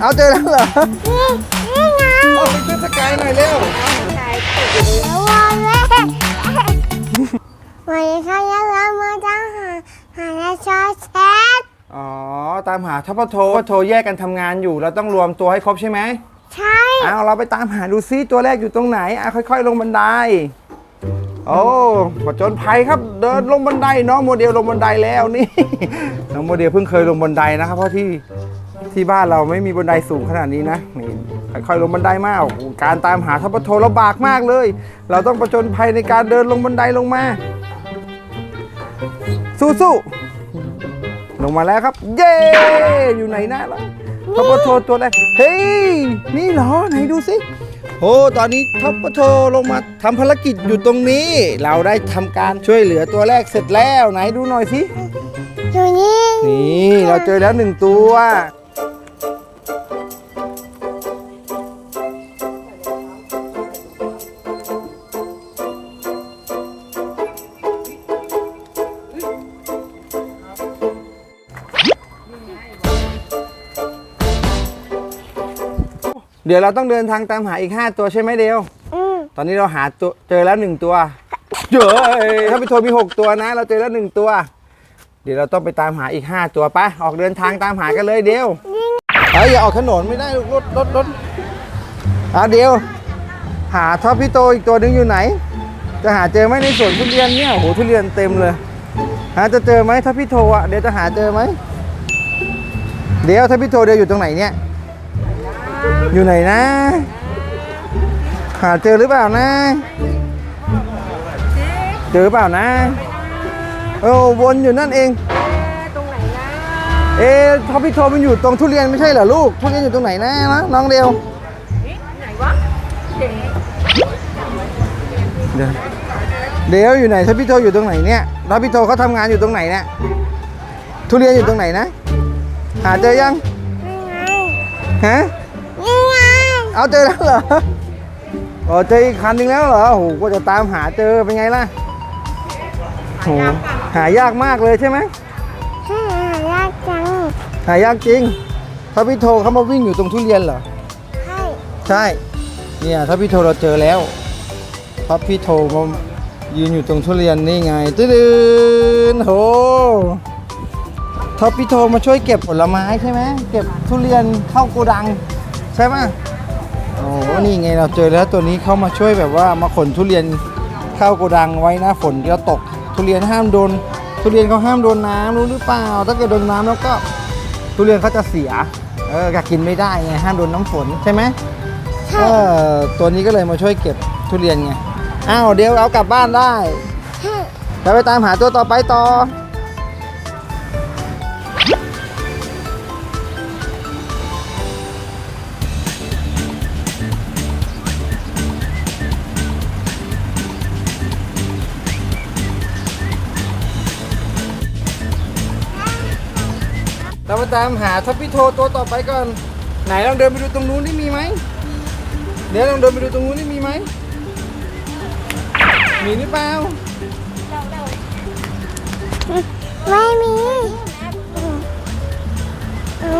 เอาเจอแล้วเหรอนี่นี่ไงเอาไปช่วยสกายหน่อยเร็วระวังเลยวันนี้เขาจะเรามาตามหาหาและชอแชทอ๋อ ตามหาทัพพโททัพพโทแยกกันทำงานอยู่ เราต้องรวมตัวให้ครบใช่ไหมใช่เอาเราไปตามหาดูซิตัวแรกอยู่ตรงไหนอะค่อยๆ ลงบันไดโอ้ผจญภัยครับ เดินลงบันไดน้องโมเดลลงบันไดแล้วนี่ น้องโมเดลเพิ่งเคยลงบันไดนะครับเพราะที่ ที่บ้านเราไม่มีบันไดสูงขนาดนี้นะนี่ค่อยๆลงบันไดมากโอ้โหการตามหาทัพพโทลำบากมากเลย เราต้องผจญภัยในการเดินลงบันไดลงมา สู้ๆลงมาแล้วครับ เย้อยู่ไหนนะล่ะทัพพโทตัวแรกเฮ้ยนี่เหรอไหนดูสิโอ้ตอนนี้ทัพพโทลงมาทำภารกิจอยู่ตรงนี้ เราได้ทำการช่วยเหลือตัวแรกเสร็จแล้วไหนดูหน่อยสิอยู่นี่นี่เราเจอแล้วหนึ่งตัว ดี๋ยวเราต้องเดินทางตามหาอีก 5 ตัวใช่ไหมเดียว อืมตอนนี้เราหาตัวเจอแล้วหนึ่งตัว เจอถ้าไปโทรมี 6 ตัวนะ เราเจอแล้วหนึ่งตัว เดี๋ยวเราต้องไปตามหาอีก 5 ตัวไปะออกเดินทางตามหากันเลยเดียวเฮ้ยอย่าออกถนนไม่ได้ลูกรถรถรถอะเดียว หาท็อปพี่โตอีกตัวหนึงอยู่ไหน จะหาเจอไหมในสวนทุเรียนเนี่ยโอ้โหทุเรียนเต็มเลย หาจะเจอไหมถ้าพี่โทรอะเดี๋ยวจะหาเจอไหมเดี๋ยวถ้าพี่โทรเดี๋ยวอยู่ตรงไหนเนี่ย อยู่ไหนนะ หาเจอหรือเปล่านะ เจอเปล่านะโอ้วนอยู่นั่นเอง ตรงไหนนะเอ๊ะท็อปพี่โทมันอยู่ตรงทุเรียนไม่ใช่เหรอลูก ทุเรียนอยู่ตรงไหนนะนะน้องเดียวนี่ไหนวะเด็กเดี๋ยวเดี๋ยวอยู่ไหนท็อปพี่โทอยู่ตรงไหนเนี่ยท็อปพี่โทเขาทำงานอยู่ตรงไหนเนี่ย ทุเรียนอยู่ตรงไหนนะ หาเจอยังนี่ไงฮะนี่ไง เอาเจอแล้วเหรออ๋อเจออีกคันหนึงแล้วเหรอโอ้โหก็จะตามหาเจอเป็นไงล่ะโหหายากมากเลยใช่ไหมใช่หายากจังหายากจริงถ้าพี่โทเขามาวิ่งอยู่ตรงทุเรียนเหรอ ใช่ ใช่ เนี่ยถ้าพี่โทเราเจอแล้วถ้าพี่โทมายืนอยู่ตรงทุเรียนนี่ไงตื้นโหถ้าพี่โทมาช่วยเก็บผลไม้ใช่ไหมเก็บทุเรียนเข้าโกดัง ใช่ไหม โอ้โหนี่ไงเราเจอแล้วตัวนี้เข้ามาช่วยแบบว่ามาขนทุเรียนเข้าโกดังไว้นะฝนก็ตก ทุเรียนห้ามโดน ทุเรียนเขาห้ามโดนน้ำรู้หรือเปล่า ถ้าเกิดโดนน้ำแล้วก็ทุเรียนเขาจะเสียเออก็กินไม่ได้ไงห้ามโดนน้ำฝนใช่ไหมใช่เออตัวนี้ก็เลยมาช่วยเก็บทุเรียนไงอ้าวเดี๋ยวเอากลับบ้านได้ใช่เราไปตามหาตัวต่อไปต่อ ตามหาทัพพิโทตัวต่อไปก่อน ไหนลองเดินไปดูตรงนู้นที่มีไหมเดี๋ยวลองเดินไปดูตรงนู้นที่มีไหมมีหรือเปล่าไม่มีเอา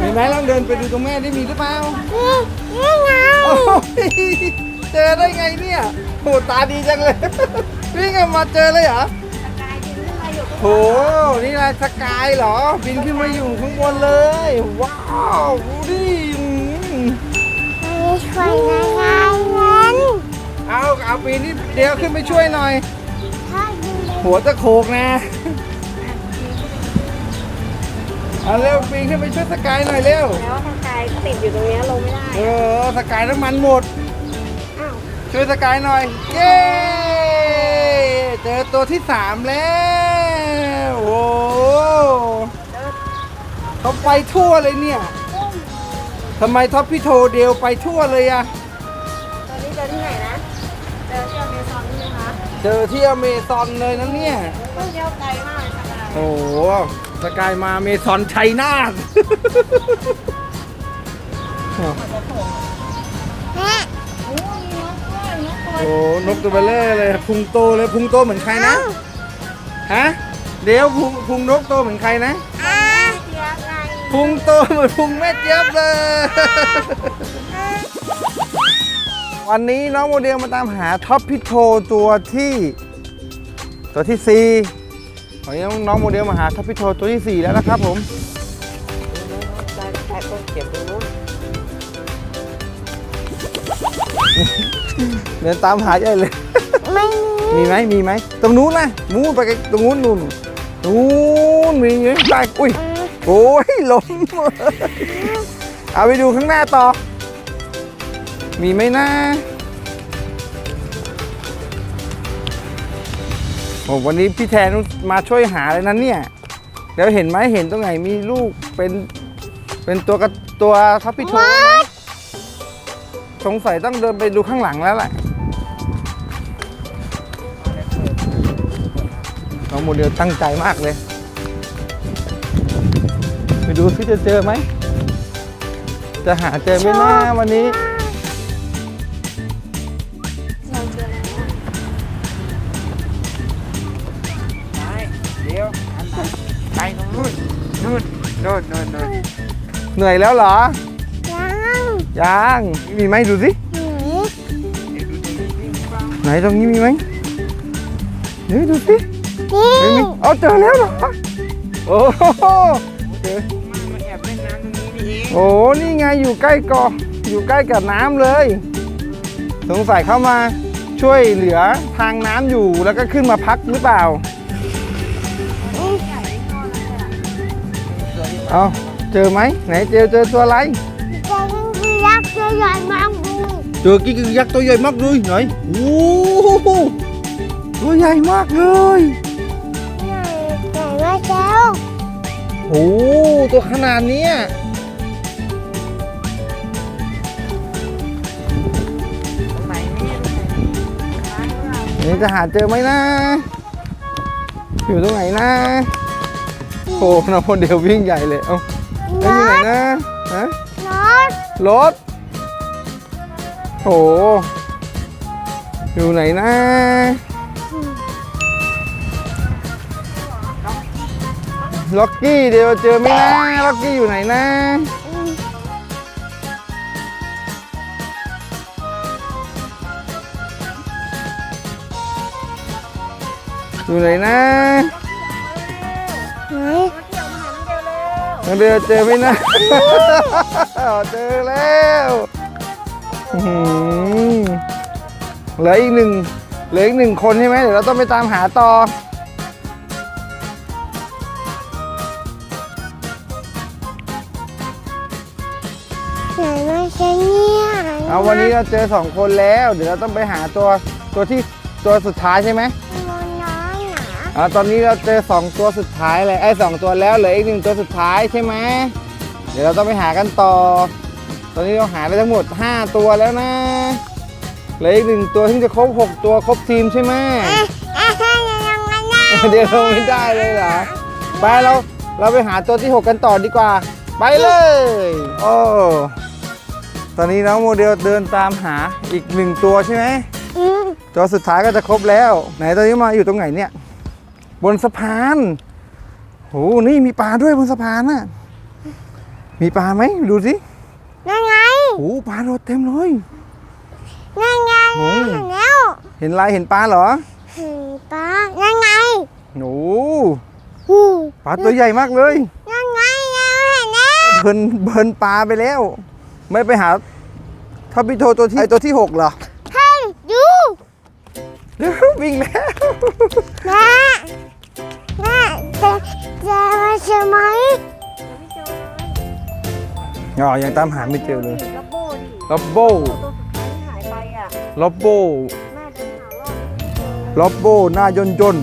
มีไหมลองเดินไปดูตรงแม่ได้มีหรือเปล่านี่นี่ไงโอ้ยเจอได้ไงเนี่ยโหตาดีจังเลยวิ่งออกมาเจอเลยเหรอ โห นี่แหละสกายเหรอ บินขึ้นมาอยู่ข้างบนเลย ว้าวดูดิอืมไม่ช่วยนายนายนั้นเอาเอาปีนนี่เดี๋ยวขึ้นไปช่วยหน่อยถ้าดูหัวตะโขกนะ เอาเร็วปีนขึ้นไปช่วยสกายหน่อยเร็ว แล้วทางกายติดอยู่ตรงเนี้ยลงไม่ได้เออสกายน้ำมันหมด อ้าวช่วยสกายหน่อย เย้ เจอตัวที่สามแล้ว โอ้โหเขาไปทั่วเลยเนี่ยทำไมท็อปพี่โทเดียวไปทั่วเลยอะตอนนี้เจอที่ไหนนะ เจอที่อเมซอนใช่ไหมคะ เจอที่อเมซอนเลยนะเนี่ยเที่ยวไกลมากเลยค่ะโอ้โหสกายมาอเมซอนชัยนาทแม่โอ้ยนกด้วยนกตัวโอ้โหนกตัวเบลเลอร์เลยพุงโตเลยพุงโตเหมือนใครนะ ฮะ เดี๋ยวพุงพุงนกโตเหมือนใครนะอาเสียไงพุพุงโตเหมือนพุงแม่เจี๊ยบเลย วันนี้น้องโมเดลมาตามหาท็อปพิโทตัวที่ ตัวที่สี่วันนี้น้องโมเดลมาหาท็อปพิโทตัวที่สี่แล้วนะครับผมแพ็คก็เก็บตรงนู้นเดินตามหาใหญ่เลย ไม่มีมีไหมมีไหมตรงนู้นนะนู้นไปไกลตรงนู้นนู่น นู้นมีไหมใต้อุ้ยโอ้ยล้มเอาไปดูข้างหน้าต่อ มีไหมนะโอ้วันนี้พี่แทนมาช่วยหาเลยนะเนี่ยเดี๋ยวเห็นไหมเห็นตรงไหนมีลูกเป็นเป็นตัวกระตัวทัพพิโทไหมสงสัยต้องเดินไปดูข้างหลังแล้วแหละ น้องโมเดลตั้งใจมากเลย ไปดูซิจะเจอไหม จะหาเจอไหมนะวันนี้ เราเจอแล้วไปเดี๋ยวอันไหนไปตรงนู้นนู่นนู่นนู่นนู่นเหนื่อยแล้วเหรอ ยังยัง มีไหมดูสิไหนไหนตรงนี้มีไหมเดี๋ยวดูสิ นี่เฮ้ยมีเอาเจอแล้วเหรอโอ้โหเจอมันแอบเล่นน้ำตรงนี้นี่เองโอ้นี่ไงอยู่ใกล้เกาะอยู่ใกล้กับน้ำเลย สงสัยเข้ามาช่วยเหลือทางน้ำอยู่แล้วก็ขึ้นมาพักหรือเปล่าเอาเจอไหมไหนเจอเจอตัวอะไรแต่ยังคือยักษ์ตัวใหญ่มากดูเจอกิ้งกือยักษ์ตัวใหญ่มากเลยไหนโอ้โหตัวใหญ่มากเลย โอ้โหตัวขนาดนี้ไหนนี่ตรงไหนเรานี่จะหาเจอไหมนะ อยู่ตรงไหนนะโอ้น้องคนเดียววิ่งใหญ่เลย เอ้าอยู่ไหนนะฮะรถ รถโหอยู่ไหนนะ ล็อกกี้เดี๋ยวเจอไหมนะล็อกกี้อยู่ไหนนะอยู่ไหนนะไหนน้องเดือเจอไหมนะเจอแล้วเหลืออีกหนึ่งเหลืออีกหนึ่งคนใช่ไหมเดี๋ยวเราต้องไปตามหาต่อ ไหนมาเจ้าเนี่ยเอาวันนี้เราเจอสองคนแล้ว เดี๋ยวเราต้องไปหาตัวตัวที่ตัวสุดท้ายใช่ไหมนอนน้อยหนาอ่าตอนนี้เราเจอสองตัวสุดท้ายเลยไอ้ยสองตัวแล้วเหลืออีกหนึ่งตัวสุดท้ายใช่ไหมเดี๋ยวเราต้องไปหากันต่อ ตอนนี้เราหาไปทั้งหมด 5 ตัวแล้วนะเหลืออีกหนึ่งตัวที่จะครบ 6 ตัวครบทีมใช่ไหมเอ๊ะเอ๊ะยังไงนะเดี๋ยวเราไม่ได้เลยเหรอไปเราเราไปหาตัวที่ 6 กันต่อดีกว่า ไปเลย โอ้ ตอนนี้น้องโมเดลเดินตามหาอีกหนึ่งตัวใช่ไหมอืมตัวสุดท้ายก็จะครบแล้ว ไหนตอนนี้มาอยู่ตรงไหนเนี่ย บนสะพานโหนี่มีปลาด้วยบนสะพานน่ะ มีปลาไหมดูสินั่นไงโหปลาโดดเต็มเลยนั่นไงโอ้เห็นแล้วเห็นอะไรเห็นปลาเหรอเห็นปลานั่นไงโอ้อืมปลาตัวใหญ่มากเลยนั่นไงเราเห็นแล้วเบินเบินปลาไปแล้ว ไม่ไปหาทัพพิโทตัวที่ไอตัวที่หกเหรอเฮ้ยดูเดี๋ยววิ่งแล้วแม่แม่จะจะมาใช่ไหมอ๋อยังตามหาไม่เจอเลยลับโบ้ดิล็อบโบตัวสุดท้ายที่หายไปอะล็อบโบแม่เดินหารอบล็อบโบหน้ายนยน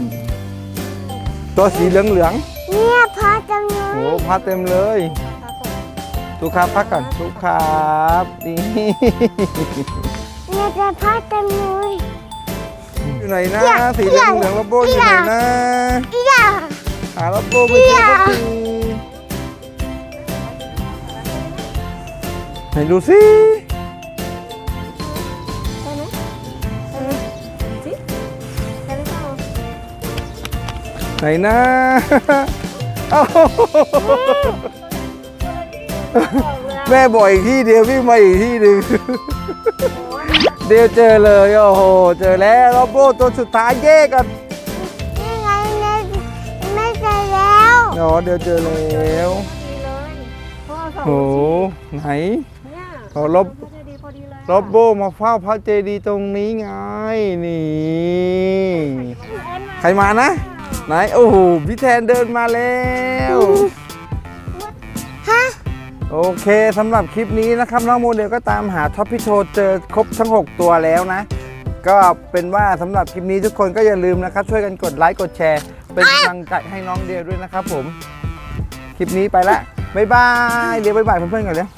ตัวสีเหลืองเหลืองเนี่ยพอจังเลๆโอ้ยพัดเต็มเลย ทุกครับพักก่อนทุกครับนี่เนี่ยจะพอจังเลยอยู่ไหนนะเหี้ยสีเหลืองเหลืองล็อบโบอยู่ไหนนะอีหล่าหาล็อบโบไม่เจอสักทีไหนดูสิสิใช่หรือเปล่าไหนนะเอ้า บอกเลยแม่บอกอีกที่เดียววิ่งมาอีกที่หนึ่งเดียวเจอเลยโอ้โหเจอแล้วรอบโบตัวสุดท้ายเย่กันนี่ไงเนี่ยไม่เจอแล้วอ๋อเดียวเจอแล้วดีเลยเพราะว่าสองโอ้โหไหน เนี่ยอ๋อลบจะดีพอดีเลยรอบโบมาเฝ้าพระเจดีย์ตรงนี้ไงนี่ใครมานะไหนโอ้โหพี่แทนเดินมาแล้วฮะ โอเคสำหรับคลิปนี้นะครับน้องโมเดลก็ตามหาท็อปพิโชเจอครบทั้ง 6 ตัวแล้วนะ ก็เป็นว่าสำหรับคลิปนี้ทุกคนก็อย่าลืมนะครับ ช่วยกันกดไลค์กดแชร์ เป็นกำลังใจให้น้องเดียด้วยนะครับผม คลิปนี้ไปละบ๊ายบายเดี๋ยวบ๊ายบายเพื่อนๆก่อนเลย